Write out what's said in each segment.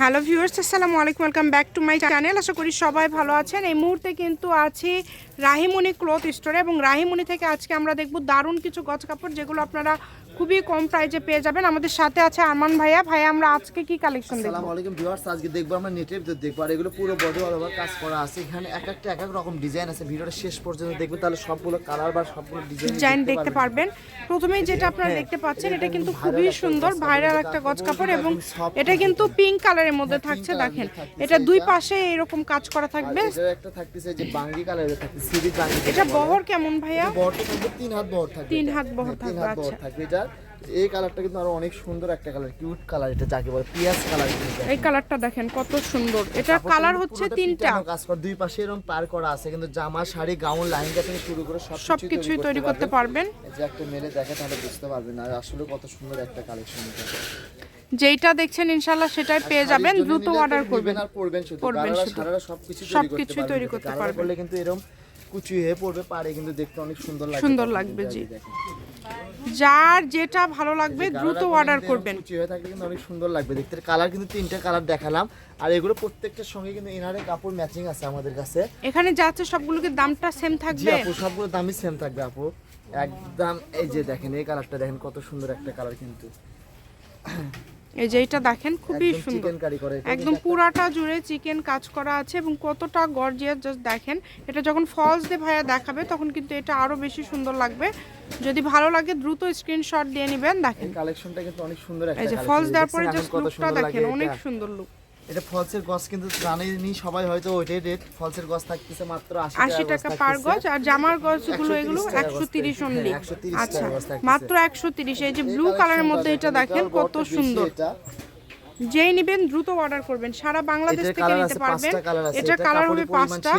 Hello viewers আসসালামু আলাইকুম welcome back to my channel. আশা করি সবাই ভালো আছেন। এই মুহূর্তে কিন্তু আছি রাহিমণি ক্লথ স্টোরে এবং রাহিমণি থেকে আজকে আমরা দেখব দারুণ কিছু গছ কাপড় যেগুলো আপনারা খুবই কম প্রাইজে পেয়ে যাবেন। আমাদের সাথে আছে আরমান ভাইয়া। ভাইয়া আমরা আজকে কি কালেকশন দেখব? আসসালামু আলাইকুম ভিউয়ার্স আজকে দেখব আমরা নেটের ভিতর দেখব। আর এগুলো পুরো বডি অল ওভার কাজ করা আছে। এখানে এক একটা এক এক রকম ডিজাইন আছে। ভিডিওটা শেষ পর্যন্ত দেখবে তাহলে সবগুলো কালার বা সবগুলো ডিজাইন ডিজাইন দেখতে পারবেন। প্রথমেই যেটা আপনারা দেখতে পাচ্ছেন এটা কিন্তু খুবই সুন্দর ভাইরাল একটা গজ কাপড় এবং এটা কিন্তু পিঙ্ক কালারের মধ্যে থাকছে দেখেন। এটা দুই পাশে এরকম কাজ করা থাকবে। একটা থাকতেছে যে বাঙ্গি কালারের থাকবে সিরিজ বাঙ্গি এটা বহর কেমন ভাইয়া? থাকবে তিন হাত বহর থাকবে তিন হাত বহর হ্যাঁ, থাকবে, হাত বহর আচ্ছা। থাকবে। এটা এই কালারটা কিন্তু আরও অনেক সুন্দর একটা কালার কিউট কালার এটা যাকে বলে পিয়াজ কালার এই কালারটা দেখেন কত সুন্দর। এটা কালার হচ্ছে তিনটা। কাজ করা দুই পাশে এরকম পার করা আছে কিন্তু জামা শাড়ি গাউন লেহেঙ্গা থেকে শুরু করে সব সবকিছুই তৈরি করতে পারবেন। যে একটা মেলে দেখে তাহলে বুঝতে পারবেন আর আসলে কত সুন্দর একটা কালেকশন এটা। যেইটা দেখছেন ইনশাল্লাহ সেটাই পেয়ে যাবেন দ্রুত অর্ডার করবেন। আর পরবেন শুধু। সবকিছু সবকিছুই তৈরি করতে পারবেন। কিন্তু এরকম কুচি হয়ে পড়বে পারে কিন্তু দেখতে অনেক সুন্দর লাগবে সুন্দর লাগবে, জি। যার যেটা ভালো লাগবে দ্রুত অর্ডার করবেন। কুচি হয়ে থাকলে কিন্তু অনেক সুন্দর লাগবে। দেখতে কালার কিন্তু তিনটা কালার দেখালাম। আর এগুলো প্রত্যেকটার সঙ্গে কিন্তু ইনারে কাপড় ম্যাচিং আছে আমাদের কাছে। এখানে যাচ্ছে সবগুলোকে দামটা সেম জি থাকবে? আপু সবগুলো দামই সেম থাকবে আপু। একদম এই যে দেখেন এই কালারটা দেখেন কত সুন্দর একটা কালার কিন্তু। এই যে এটা দেখেন খুবই সুন্দর। একদম পুরাটা জুড়ে চিকেন কাজ করা আছে এবং কতটা গর্জিয়াস জাস্ট দেখেন। এটা যখন ফলস দিয়ে ভাইয়া দেখাবে তখন কিন্তু এটা আরও বেশি সুন্দর লাগবে। যদি ভালো লাগে দ্রুত স্ক্রিনশট দিয়ে নিবেন দেখেন। কালেকশনটা কিন্তু অনেক সুন্দর এই যে ফলস দেওয়ার পরে জাস্ট লুকটা দেখেন অনেক সুন্দর লুক এটা ফলসের গছ কিন্তু জানেনি সবাই হয়তো ওইটাই রেট ফলসের গছ থাকতেছে মাত্র আশি আশি টাকা পার গজ আর জামার গজগুলো এগুলো 130 একশো তিরিশ অনলি হ্যাঁ, 130 আচ্ছা মাত্র একশো তিরিশ। এই যে ব্লু কালারের মধ্যে এটা দেখেন কত সুন্দর। যেই নিবেন দ্রুত অর্ডার করবেন। সারা বাংলাদেশ থেকে নিতে পারবেন। এটা কালার হবে পাঁচটা।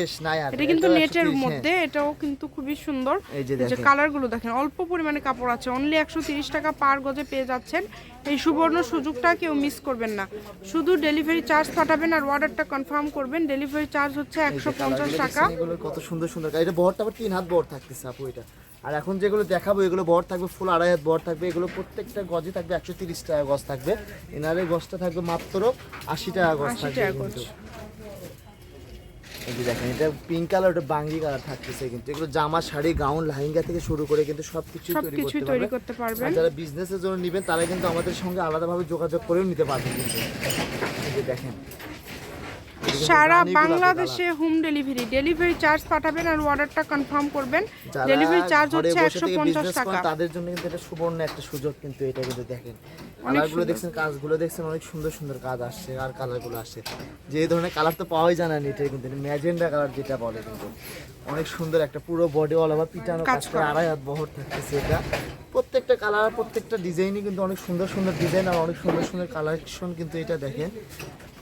এটা কিন্তু নেটের মধ্যে এটাও কিন্তু খুবই সুন্দর। এই যে দেখেন। কালারগুলো দেখেন অল্প পরিমাণে কাপড় আছে। অনলি একশো টাকা পার গজে পেয়ে যাচ্ছেন। এই সুবর্ণ সুযোগটা কেউ মিস করবেন না। শুধু ডেলিভারি চার্জ পাঠাবেন আর অর্ডারটা কনফার্ম করবেন। ডেলিভারি চার্জ হচ্ছে একশো পঞ্চাশ টাকা। এগুলো কত সুন্দর সুন্দর। এটা বহরটা আবার তিন হাত বহর থাকতেছে আপু এটা। আর এখন যেগুলো দেখাবো এগুলো বহর থাকবে ফুল আড়াই হাত বহর থাকবে এগুলো প্রত্যেকটা গজে থাকবে একশো তিরিশ টাকা গজ থাকবে। এনারে গজটা থাকবে মাত্র আশি টাকা গজ থাকবে কিন্তু। এই যে দেখেন এটা পিঙ্ক কালার ওটা বাঙ্গি কালার থাকতেছে কিন্তু। এগুলো জামা শাড়ি গাউন লেহেঙ্গা থেকে শুরু করে কিন্তু সবকিছু তৈরি করতে পারবে। আর যারা বিজনেসের জন্য নেবেন তারা কিন্তু আমাদের সঙ্গে আলাদাভাবে যোগাযোগ করেও নিতে পারবেন কিন্তু। এই যে দেখেন সারা বাংলাদেশে হোম ডেলিভারি ডেলিভারি চার্জ পাঠাবেন আর অর্ডারটা কনফার্ম করবেন। ডেলিভারি চার্জ হচ্ছে একশো পঞ্চাশ টাকা। তাদের জন্য কিন্তু এটা সুবর্ণ একটা সুযোগ কিন্তু এটা কিন্তু দেখেন। কালারগুলো দেখছেন কাজগুলো দেখছেন অনেক সুন্দর সুন্দর কাজ আসছে আর কালারগুলো আসছে। যে ধরনের কালার তো পাওয়াই যায় না এটা কিন্তু ম্যাজেন্ডা কালার যেটা বলে কিন্তু। অনেক সুন্দর একটা পুরো বডি অল ওভার পিটানো কাজ করে আড়াই হাত বহর থাকতেছে এটা। প্রত্যেকটা কালার প্রত্যেকটা ডিজাইনই কিন্তু অনেক সুন্দর সুন্দর ডিজাইন আর অনেক সুন্দর সুন্দর কালেকশন কিন্তু এটা দেখেন।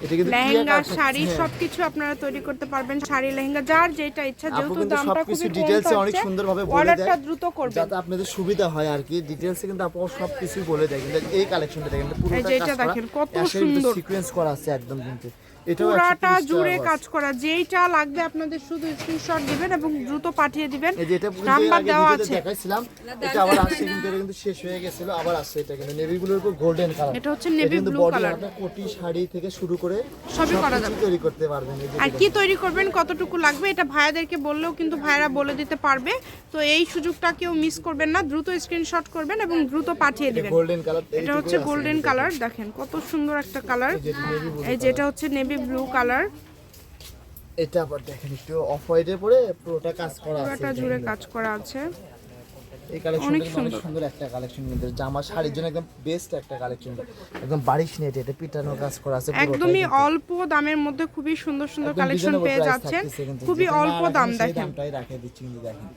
লেহেঙ্গা শাড়ি হ্যাঁ। সবকিছু আপনারা তৈরি করতে পারবেন শাড়ি লেহেঙ্গা যার যেটা ইচ্ছা যেহেতু দামটা খুবই ডিটেইলসে অনেক সুন্দরভাবে বলে দেয় দ্রুত করবেন যাতে আপনাদের সুবিধা হয় আর কি ডিটেলসে কিন্তু আপু সব কিছু বলে দেয় কিন্তু এই কালেকশনটা দেখেন পুরোটা কাজ করা দেখেন, কত সুন্দর। সিকোয়েন্স করা আছে একদম কিন্তু পুরাটা জুড়ে কাজ করা যেইটা লাগবে আপনাদের শুধু স্ক্রিনশট দিবেন এবং দ্রুত পাঠিয়ে দিবেন। এই যে এটা কিন্তু এর নাম্বার দেওয়া আছে। দেখাইছিলাম এটা আবার আসছে কিন্তু এটা কিন্তু শেষ হয়ে গেছিল আবার আসছে এটা কিন্তু। নেভি ব্লুর উপর গোল্ডেন কালার এটা হচ্ছে navy blue color। আপনার কোটি শাড়ি থেকে শুরু করে সবই করা যাবে। তৈরি করতে পারবেন আর কি তৈরি করবেন কতটুকু লাগবে এটা ভাইয়াদেরকে বললেও কিন্তু ভাইয়ারা বলে দিতে পারবে। তো এই সুযোগটা কেউ মিস করবেন না দ্রুত স্ক্রিনশট করবেন এবং দ্রুত পাঠিয়ে দিবেন। গোল্ডেন কালার এটা হচ্ছে গোল্ডেন কালার দেখেন। কত সুন্দর একটা কালার এই যেটা হচ্ছে নেভি ব্লু কালার এটা আবার দেখেন একটু অফ হোয়াইটের পরে পুরোটা কাজ করা আছে পুরোটা জুড়ে কাজ করা আছে। এই কালেকশন অনেক সুন্দর। একটা কালেকশন কিন্তু। জামা শাড়ির জন্য একদম বেস্ট একটা কালেকশন একদম বারিশ নেট এটা পিটানো কাজ করা আছে একদমই অল্প দামের মধ্যে খুবই সুন্দর সুন্দর কালেকশন পেয়ে যাচ্ছেন। খুবই অল্প দাম দেখেন। দামটাই রাখে দিচ্ছি কিন্তু দেখেন।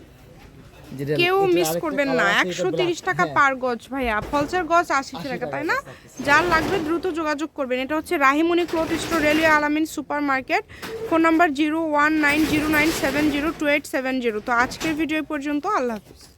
কেউ মিস করবেন না। একশো তিরিশ টাকা হ্যাঁ, পার গজ ভাইয়া। ফলসের গজ আশি টাকা টাকা তাই না? যার লাগবে দ্রুত যোগাযোগ করবেন। এটা হচ্ছে Rahimani cloth store railway Alamin super market phone number zero one nine zero nine seven zero two eight seven zero. তো আজকের ভিডিও পর্যন্ত। আল্লাহ হাফিজ।